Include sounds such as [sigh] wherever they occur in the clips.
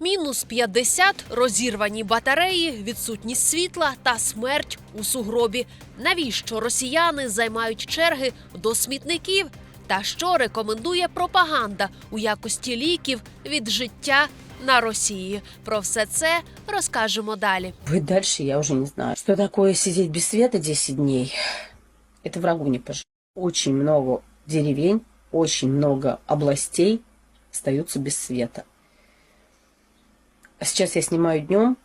Мінус 50, розірвані батареї, відсутність світла та смерть у сугробі. Навіщо росіяни займають черги до смітників? Та що рекомендує пропаганда у якості ліків від життя на Росії? Про все це розкажемо далі. Быть дальше я уже не знаю. Что такое сидеть без света 10 дней? Это врагу не пожелаю. Очень много деревень, очень много областей остаются без света. А сейчас я снимаю днем.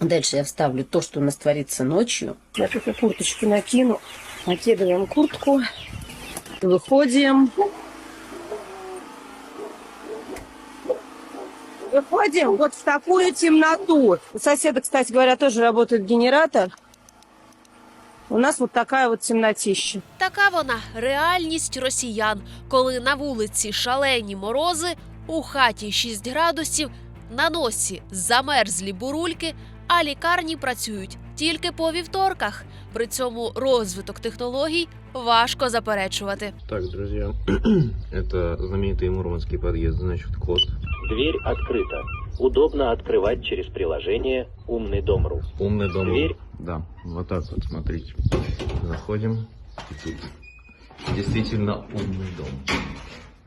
Дальше я вставлю то, что у нас творится ночью. Я только курточку накину. Накидываем куртку. Выходим. Выходим вот в такую темноту. У соседа, кстати говоря, тоже работает генератор. У нас вот такая вот темнотища. Така вона реальність росіян, коли на вулиці шалені морози, у хаті 6 градусів, на носі замерзлі бурульки, а лікарні працюють тільки по вівторках. При цьому розвиток технологій важко заперечувати. Так, друзья, это [clears throat] знаменитый мурманский подъезд, значит, код. Дверь открыта. Удобно открывать через приложение «Умный дом.ру». Умный дом. Дверь. Да, вот так вот, смотрите. Заходим. И тут действительно умный дом.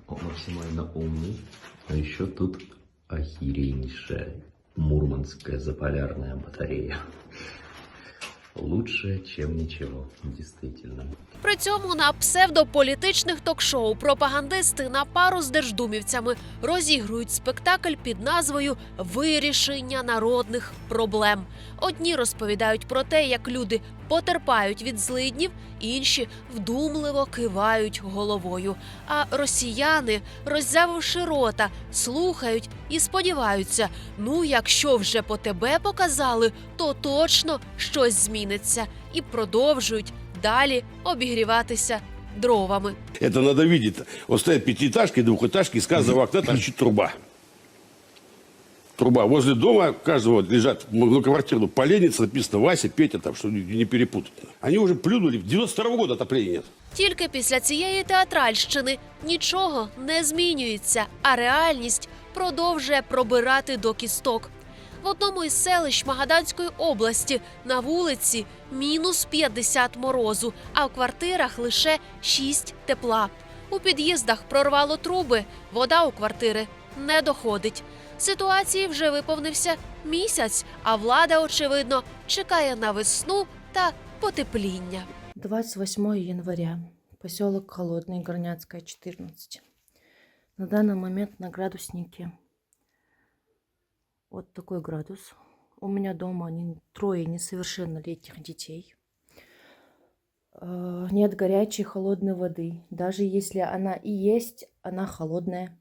Он максимально умный. А еще тут охереннейшая мурманская заполярная батарея. Лучше, чем ничего, действительно. При цьому на псевдополітичних ток-шоу пропагандисти на пару з держдумівцями розігрують спектакль під назвою Вирішення народних проблем. Одні розповідають про те, як люди потерпають від злиднів, інші вдумливо кивають головою. А росіяни, роззявивши рота, слухають і сподіваються: ну, якщо вже по тебе показали, то точно щось зміниться, і продовжують далі обігріватися дровами. Это надо видеть. Вот стоят пятиэтажки, двухэтажки, из каждого окна торчит труба. Труба. Возле дома каждого лежат многоквартирную поленница, написано Вася, Петя, там, что не не перепутать. Они уже плюнули. 92 года отопления нет. Тільки після цієї театральщини нічого не змінюється, а реальність продовжує пробирати до кісток. В одному із селищ Магаданської області на вулиці мінус 50 морозу, а в квартирах лише 6 тепла. У під'їздах прорвало труби, вода у квартири не доходить. Ситуації вже виповнився місяць, а влада, очевидно, чекає на весну та потепління. 28 января. Поселок Холодный, Горняцкая, 14. На данный момент на градуснике вот такой градус. У меня дома не- трое несовершеннолетних детей. Э, Нет горячей холодной воды. Даже если она и есть, она холодная,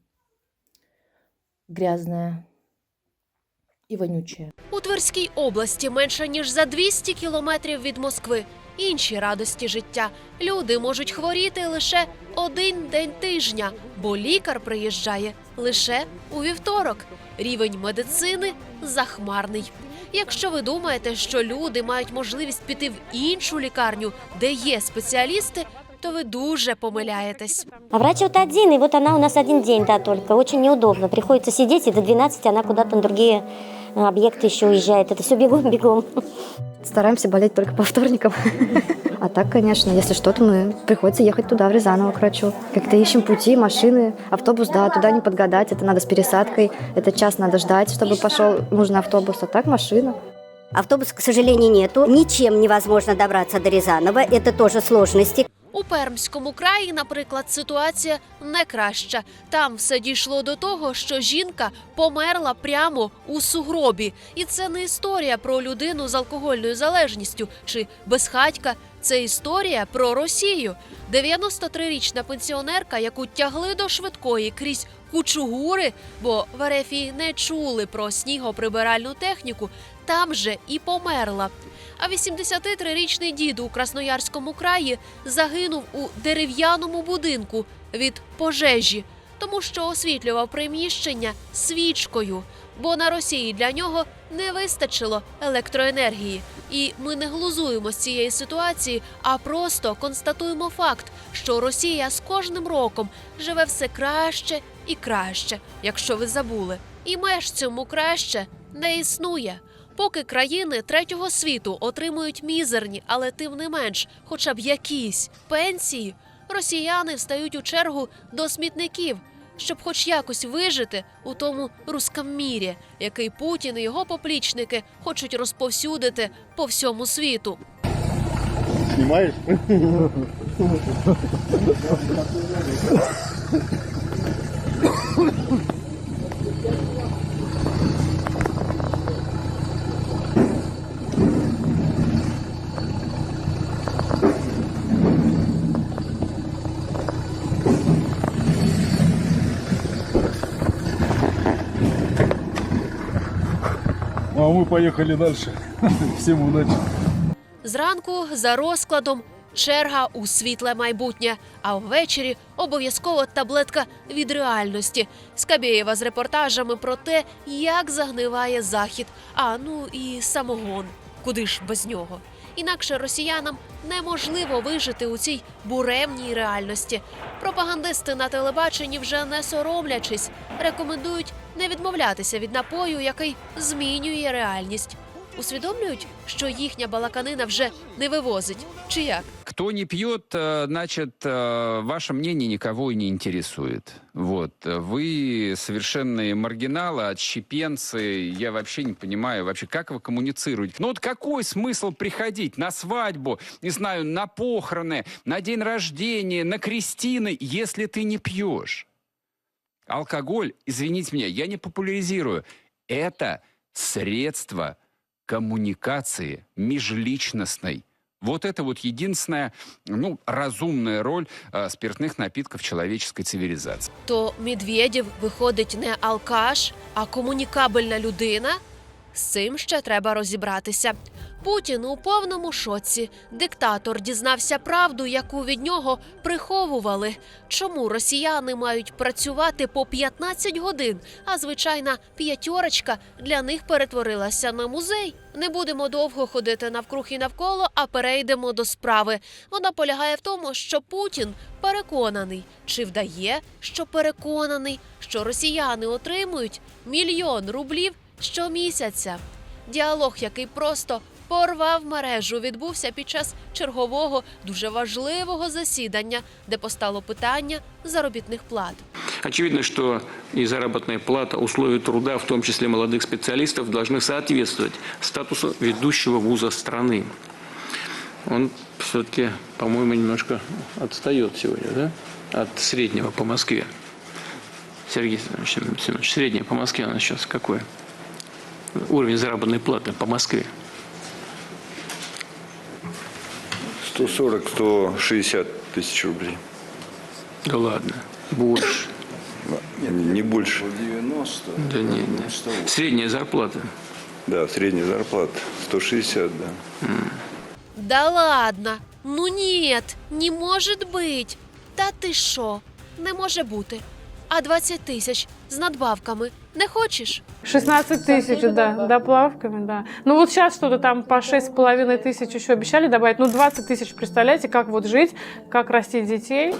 грязная и вонючая. У Тверській області менше ніж за 200 кілометрів від Москви. Інші радості життя. Люди можуть хворіти лише один день тижня, бо лікар приїжджає лише у вівторок. Рівень медицини захмарний. Якщо ви думаєте, що люди мають можливість піти в іншу лікарню, де є спеціалісти, то ви дуже помиляєтесь. А врач вот один, і вот она у нас один день, да, только. Очень неудобно. Приходится сидіти, до 12 вона куда-то на другие объекты еще уезжает. Это все бегом-бегом. Стараемся болеть только по вторникам. А так, конечно, если что-то, мы приходится ехать туда, в Рязаново, к врачу. Как-то ищем пути, машины, автобус, да, туда не подгадать, это надо с пересадкой, это час надо ждать, чтобы пошел нужный автобус, а так машина. Автобуса, к сожалению, нету. Ничем невозможно добраться до Рязанова. Это тоже сложности. У Пермському краї, наприклад, ситуація не краща. Там все дійшло до того, що жінка померла прямо у сугробі. І це не історія про людину з алкогольною залежністю чи безхатька. Це історія про Росію. 93-річна пенсіонерка, яку тягли до швидкої крізь кучугури, бо в Ерефії не чули про снігоприбиральну техніку, там же і померла. А 83-річний дід у Красноярському краї загинув у дерев'яному будинку від пожежі, тому що освітлював приміщення свічкою, бо на Росії для нього не вистачило електроенергії. І ми не глузуємо з цієї ситуації, а просто констатуємо факт, що Росія з кожним роком живе все краще і краще, якщо ви забули. І меж цьому краще не існує. Поки країни третього світу отримують мізерні, але тим не менш, хоча б якісь пенсії, росіяни встають у чергу до смітників, щоб хоч якось вижити у тому рускам мірі, який Путін і його поплічники хочуть розповсюдити по всьому світу. А [laughs] мы поехали дальше. [laughs] Всем удачи. Зранку за розкладом черга у світле майбутнє, а ввечері обов'язково таблетка від реальності. Скабєєва з репортажами про те, як загниває захід. А ну і самогон. Куди ж без нього? Інакше росіянам неможливо вижити у цій буремній реальності. Пропагандисти на телебаченні вже не соромлячись, рекомендують не відмовлятися від напою, який змінює реальність. Усвідомлюють, що їхня балаканина вже не вивозить. Чи як? Кто не пьет, э, значит, э, ваше мнение никого и не интересует. Вот. Вы совершенные маргиналы, отщепенцы. Я вообще не понимаю, вообще, как вы коммуницируете. Ну вот какой смысл приходить на свадьбу, не знаю, на похороны, на день рождения, на крестины, если ты не пьешь? Алкоголь, извините меня, я не популяризирую. Это средство коммуникации межличностной. Вот это вот единственная, ну, разумная роль э, спиртных напитков в человеческой цивилизации. То Медведєв виходить не алкаш, а комунікабельна людина. З цим ще треба розібратися. Путін у повному шоці. Диктатор дізнався правду, яку від нього приховували. Чому росіяни мають працювати по 15 годин, а звичайна п'ятьорочка для них перетворилася на музей. Не будемо довго ходити навкруг і навколо, а перейдемо до справи. Вона полягає в тому, що Путін переконаний, чи вдає, що переконаний, що росіяни отримують мільйон рублів щомісяця. Діалог, який просто порвав мережу, відбувся під час чергового дуже важливого засідання, де постало питання заробітних плат. Очевидно, что и заработная плата, условия труда, в том числе молодых специалистов, должны соответствовать статусу ведущего вуза страны. Он все-таки, по-моему, немножко отстает сегодня, да? От среднего по Москве. Сергей Семенович, Семенович, среднее по Москве у нас сейчас какой? Уровень заработной платы по Москве. 140-160 тысяч рублей. Да ладно, больше. Не больше. Да нет, нет. Средняя зарплата. Да, средняя зарплата 160, да. Да ладно, ну нет, не может быть. Та ти що? Не може бути. А 20 тисяч з надбавками не хочеш? 16 тысяч, да, доплавками, да. Ну вот сейчас что-то там по 6,5 тысяч еще обещали добавить. Ну 20 тысяч, представляете, как вот жить, как растить детей.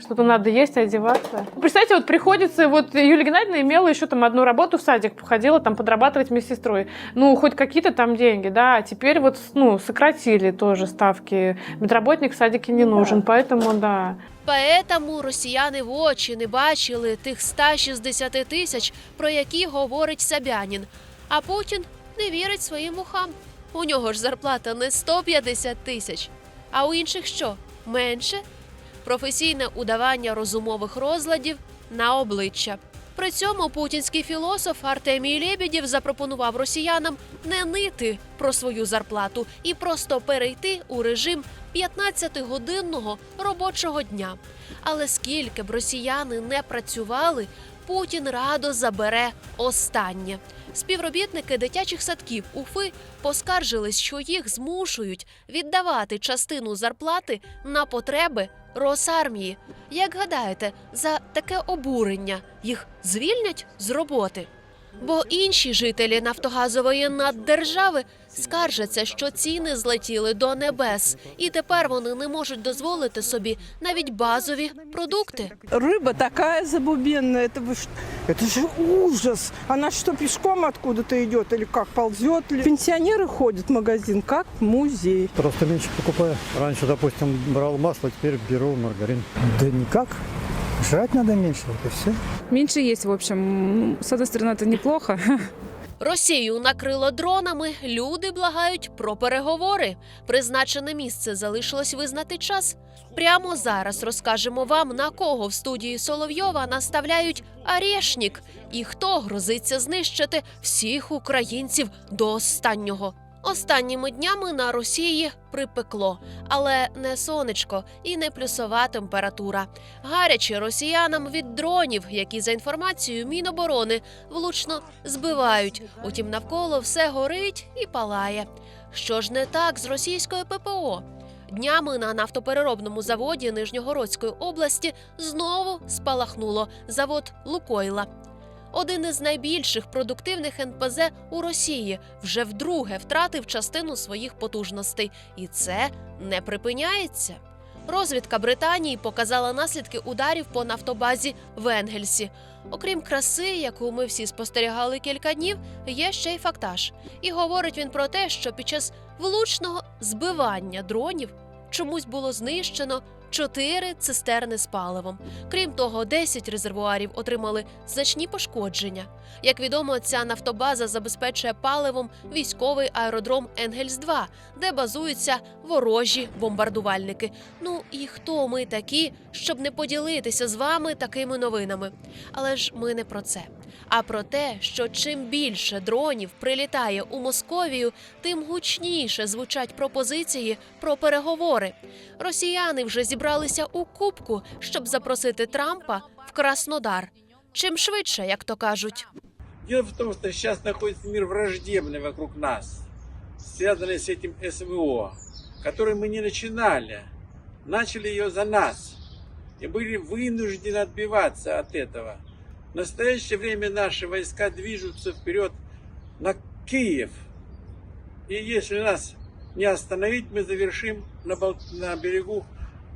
Что-то надо есть, одеваться. Представьте, вот приходится, вот Юлия Геннадьевна имела еще там одну работу в садик, ходила там подрабатывать медсестрой. Ну, хоть какие-то там деньги, да, а теперь вот, ну, сократили тоже ставки. Медработник в садике не нужен, поэтому, да. Поетому росіяни в очі не бачили тих 160 тисяч, про які говорить Сабянін. А Путін не вірить своїм ухам. У нього ж зарплата не 150 тисяч, а у інших що? Менше? Професійне удавання розумових розладів на обличчя. При цьому путінський філософ Артемій Лєбєдєв запропонував росіянам не нити про свою зарплату і просто перейти у режим 15-годинного робочого дня. Але скільки б росіяни не працювали, Путін радо забере останнє. Співробітники дитячих садків Уфи поскаржились, що їх змушують віддавати частину зарплати на потреби Росармії. Як гадаєте, за таке обурення їх звільнять з роботи? Бо інші жителі нафтогазової наддержави скаржаться, що ціни злетіли до небес, і тепер вони не можуть дозволити собі навіть базові продукти. Рыба такая забубенная, это, вы ш- это же ужас. Она что, пешком откуда-то идет или как, ползет ли? Пенсионеры ходят в магазин, как в музей. Просто меньше покупаю. Раньше, допустим, брал масло, теперь беру маргарин. Да никак. Жрать надо меньше, вот и все. Меньше есть, в общем. С одной стороны, это неплохо. [laughs] Росію накрило дронами. Люди благають про переговори. Призначене місце залишилось визнати час. Прямо зараз розкажемо вам, на кого в студії Соловйова наставляють арешнік і хто грозиться знищити всіх українців до останнього. Останніми днями на Росії припекло, але не сонечко і не плюсова температура. Гаряче росіянам від дронів, які за інформацією Міноборони влучно збивають. Утім, навколо все горить і палає. Що ж не так з російською ППО? Днями на нафтопереробному заводі Нижньогородської області знову спалахнуло завод Лукойла. Один із найбільших продуктивних НПЗ у Росії вже вдруге втратив частину своїх потужностей, і це не припиняється. Розвідка Британії показала наслідки ударів по нафтобазі в Енгельсі. Окрім краси, яку ми всі спостерігали кілька днів, є ще й фактаж. І говорить він про те, що під час влучного збивання дронів чомусь було знищено чотири цистерни з паливом. Крім того, 10 резервуарів отримали значні пошкодження. Як відомо, ця нафтобаза забезпечує паливом військовий аеродром Енгельс 2 де базуються ворожі бомбардувальники. Ну і хто ми такі, щоб не поділитися з вами такими новинами? Але ж ми не про це А про те, що чим більше дронів прилітає у Московію, тим гучніше звучать пропозиції про переговори. Росіяни вже зібралися у кубку, щоб запросити Трампа в Краснодар. Чим швидше, як то кажуть. Дело в том, что сейчас находится мир враждебный вокруг нас, связанный с этим СВО, который мы не начинали. Начали ее за нас и были вынуждены отбиваться от этого. В настоящее время наши войска движутся вперед на Киев. И если нас не остановить, мы завершим на, Бал- на берегу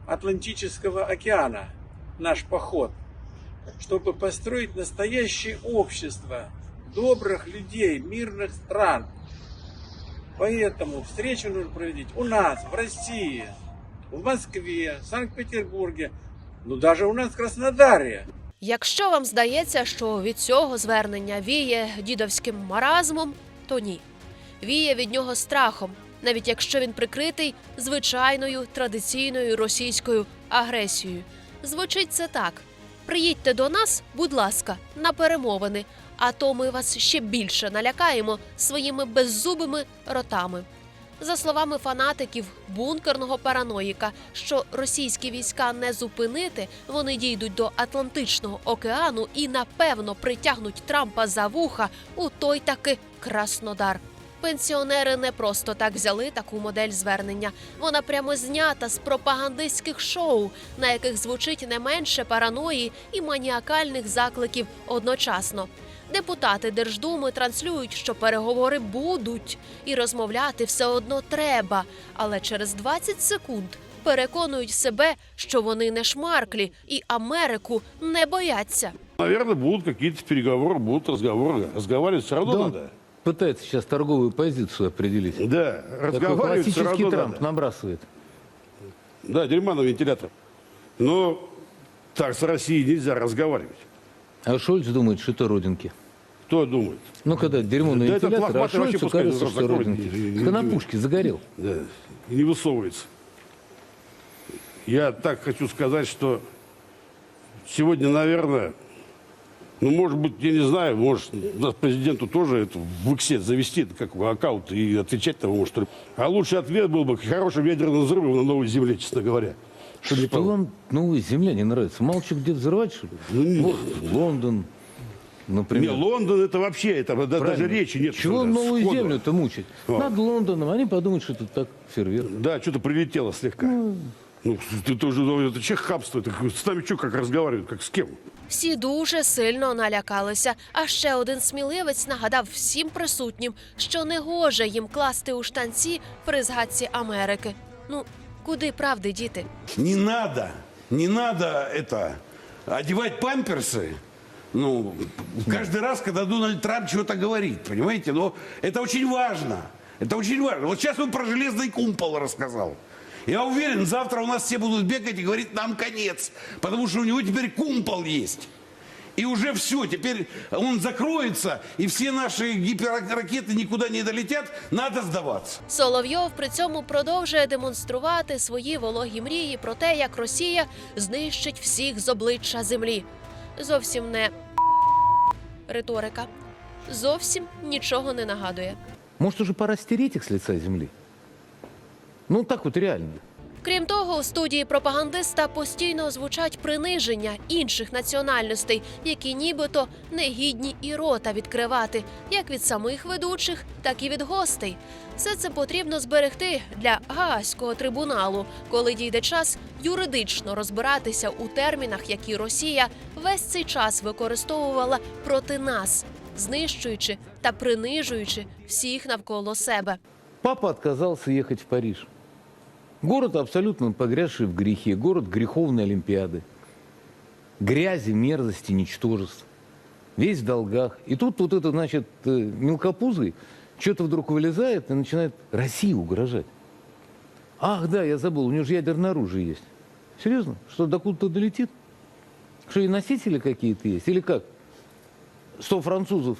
Атлантического океана наш поход чтобы построить настоящее общество добрых людей, мирных стран. Поэтому встречу нужно проводить у нас, в России, в Москве, в Санкт-Петербурге, ну даже у нас в Краснодаре. Якщо вам здається, що від цього звернення віє дідовським маразмом, то ні. Віє від нього страхом, навіть якщо він прикритий звичайною традиційною російською агресією. Звучить це так: приїдьте до нас, будь ласка, на перемовини, а то ми вас ще більше налякаємо своїми беззубими ротами. За словами фанатиків бункерного параноїка, що російські війська не зупинити, вони дійдуть до Атлантичного океану і напевно притягнуть Трампа за вуха у той таки Краснодар. Пенсіонери не просто так взяли таку модель звернення. Вона прямо знята з пропагандистських шоу, на яких звучить не менше параної і маніакальних закликів одночасно. Депутати Держдуми транслюють, що переговори будуть, і розмовляти все одно треба. Але через 20 секунд переконують себе, що вони не шмарклі і Америку не бояться. Наверное, будут какие-то переговоры, будут разговоры. Разговаривать все равно Да надо. Пытается сейчас торговую позицию определить. Да, Такой разговаривать все классический Трамп надо. набрасывает. Да, дерьма на вентилятор. Но так с Россией нельзя разговаривать. А Шольц думает, что это родинки. Кто думает? Ну, когда дерьмо на Да вентилятор, а Шольцу кажется, что родинки. пушке загорел. Да, и не высовывается. Я так хочу сказать, что сегодня, наверное, ну, может быть, я не знаю, может, нас президенту тоже это в Иксе завести, это как бы аккаунт, и отвечать того, может. А лучший ответ был бы хорошим ядерным взрывом на новой земле, честно говоря. Что Что вам новая земля не нравится? Что где взрывать, что ли? Вот, Лондон, например. Не, Лондон это вообще, это да- даже Правильно. речи нет. Чего новую землю-то мучить? О. Над Лондоном. Они подумают, что это так фейерверк. Да, что-то прилетело слегка. Ну, ты тоже, ну, это че хабство? Это с нами что, как разговаривают, как с кем? Всі дуже сильно налякалися. А ще один сміливець нагадав всім присутнім, що не гоже їм класти у штанці при згадці Америки. Ну, куди правди діти? Не надо, не надо это, одевать памперсы, ну, каждый раз, когда Дональд Трамп чего-то говорит, понимаете? Но это очень важно, это очень важно. Вот сейчас он про железный кумпол рассказал. Я уверен, завтра у нас все будут бегать и говорить, нам конец, потому что у него теперь кумпол есть. И уже все, теперь он закроется, и все наши гиперракеты никуда не долетят, надо сдаваться. Соловйов при цьому продовжує демонструвати свої вологі мрії про те, як Росія знищить всіх з обличчя землі. Зовсім не риторика. Зовсім нічого не нагадує. Может, уже пора стереть их с лица земли? Ну, так вот реально. Крім того, у студії пропагандиста постійно звучать приниження інших національностей, які нібито не гідні і рота відкривати, як від самих ведучих, так і від гостей. Все це потрібно зберегти для Гаазького трибуналу, коли дійде час юридично розбиратися у термінах, які Росія весь цей час використовувала проти нас, знищуючи та принижуючи всіх навколо себе. Папа отказался ехать в Париж. Город абсолютно погрязший в грехе, город греховной Олимпиады. Грязи, мерзости, ничтожеств. Весь в долгах. И тут вот это, значит, э, мелкопузый что-то вдруг вылезает и начинает России угрожать. Ах, да, я забыл, у него же ядерное оружие есть. Серьезно? Что, докуда-то долетит? Что, и носители какие-то есть? Или как? Сто французов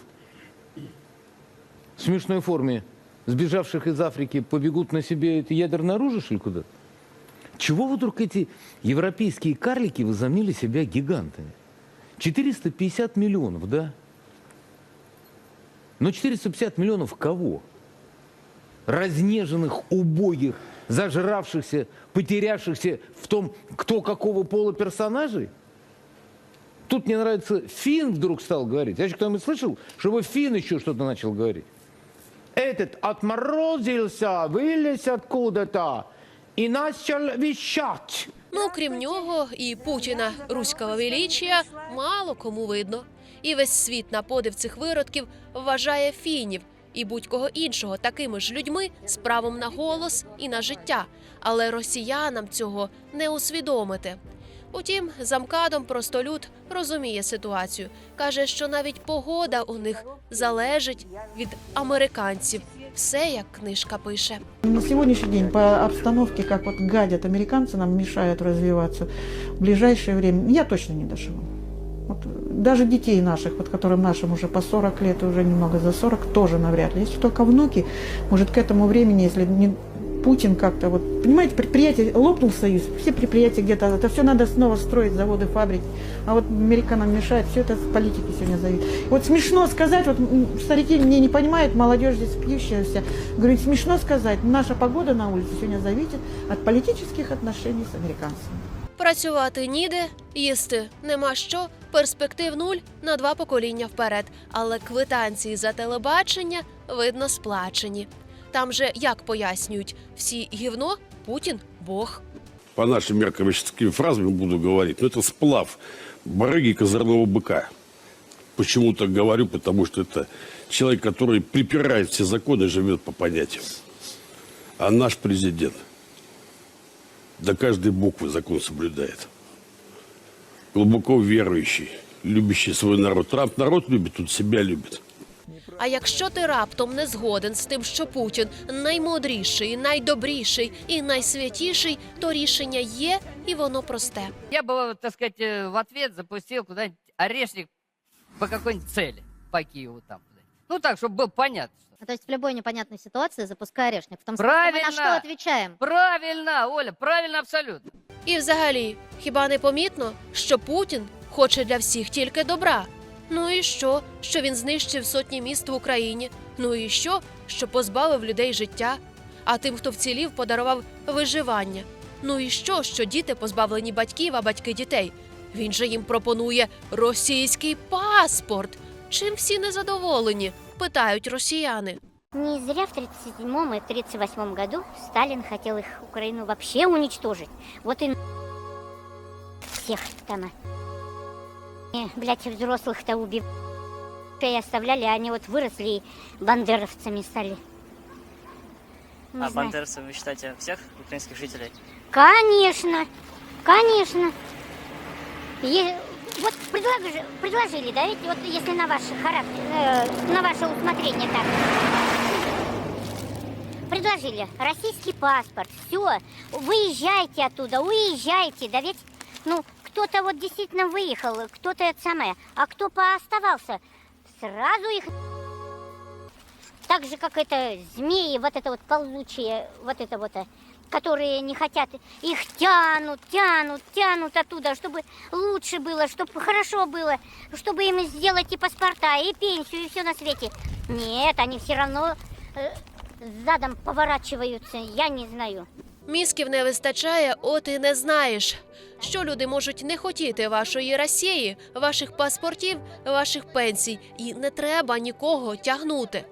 в смешной форме, сбежавших из Африки, побегут на себе это ядерное оружие, что ли, куда-то? Чего вдруг эти европейские карлики возомнили себя гигантами? 450 миллионов, да? Но 450 миллионов кого? Разнеженных, убогих, зажравшихся, потерявшихся в том, кто какого пола персонажей? Тут мне нравится, Фин вдруг стал говорить. Я еще кто-нибудь слышал, чтобы Фин еще что-то начал говорить? Этот отморозился, вылез откуда-то и начал вещать. Ну, крім нього і Путіна руського величія мало кому видно. І весь світ на подив цих виродків вважає фінів і будь-кого іншого такими ж людьми з правом на голос і на життя. Але росіянам цього не усвідомити. Утім, замкадом простолюд розуміє ситуацію. каже, що навіть погода у них залежить від американців. Все як книжка пише. На сегодняшний день по обстановке, как вот гадят американцы, нам мешают развиваться, в ближайшее время я точно не доживу. Вот даже детей наших, вот которым нашим уже по 40 лет и уже немного за 40, тоже навряд ли. Если только внуки, может к этому времени, если не Путин как-то вот, понимаете, предприятие, лопнул союз, все предприятия где-то, это все надо снова строить, заводы, фабрики. А вот Америка нам мешает, все это с политики сегодня зависит. Вот смешно сказать, вот м, старики мне не понимают, молодежь здесь пьющая вся, говорит, смешно сказать, наша погода на улице сегодня зависит от политических отношений с американцами. Працювати ніде, їсти нема що, перспектив нуль на два покоління вперед. Але квитанції за телебачення видно сплачені. Там же як пояснюють, всі гівно, Путін Бог. По нашим меркам, я сейчас такими фразами буду говорить, но это сплав барыги и козырного быка. Почему так говорю? Потому что это человек, который припирает все законы, живет по понятиям. А наш президент до каждой буквы закон соблюдает. Глубоко верующий, любящий свой народ. Трамп народ любит, тут себя любит. А якщо ти раптом не згоден з тим, що Путін наймудріший, найдобріший і найсвятіший, то рішення є і воно просте. Я бы, так сказать, э, в ответ запустил куда-нибудь орешник по какой-нибудь цели по Киеву там. Ну так, чтобы было понятно. То есть в любой непонятной ситуации запускай орешник. В том смысле, мы Правильно! на что отвечаем? Правильно, Оля, правильно абсолютно. І взагалі, хіба не помітно, що Путін хоче для всіх тільки добра? Ну і що, що він знищив сотні міст в Україні? Ну і що, що позбавив людей життя? А тим, хто вцілів, подарував виживання. Ну і що, що діти позбавлені батьків, а батьки дітей? Він же їм пропонує російський паспорт. Чим всі незадоволені? питають росіяни. Не зря в 1937 и 1938 году Сталин хотел их, Украину, вообще уничтожить. Вот и всех там. И, блядь, взрослых-то убив... И оставляли, а они вот выросли и бандеровцами стали. Не а знаю. бандеровцы вы считаете всех украинских жителей? Конечно, конечно. Е- вот предложи- предложили, да, ведь вот если на ваш характер, э, на ваше усмотрение так. Предложили российский паспорт, все, выезжайте оттуда, уезжайте, да ведь, ну, кто-то вот действительно выехал, кто-то это самое, а кто пооставался, сразу их так же, как это змеи, вот это вот ползучие, вот это вот, э, которые не хотят, их тянут, тянут, тянут оттуда, чтобы лучше было, чтобы хорошо было, чтобы им сделать и паспорта, и пенсию, и все на свете. Нет, они все равно э, задом поворачиваются, я не знаю. Мізків не вистачає, от і не знаєш. Що люди можуть не хотіти вашої Росії, ваших паспортів, ваших пенсій, і не треба нікого тягнути.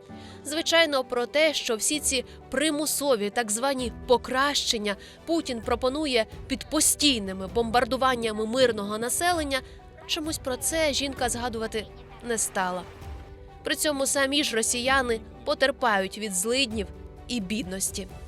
Звичайно, про те, що всі ці примусові так звані покращення Путін пропонує під постійними бомбардуваннями мирного населення. Чомусь про це жінка згадувати не стала. При цьому самі ж росіяни потерпають від злиднів і бідності.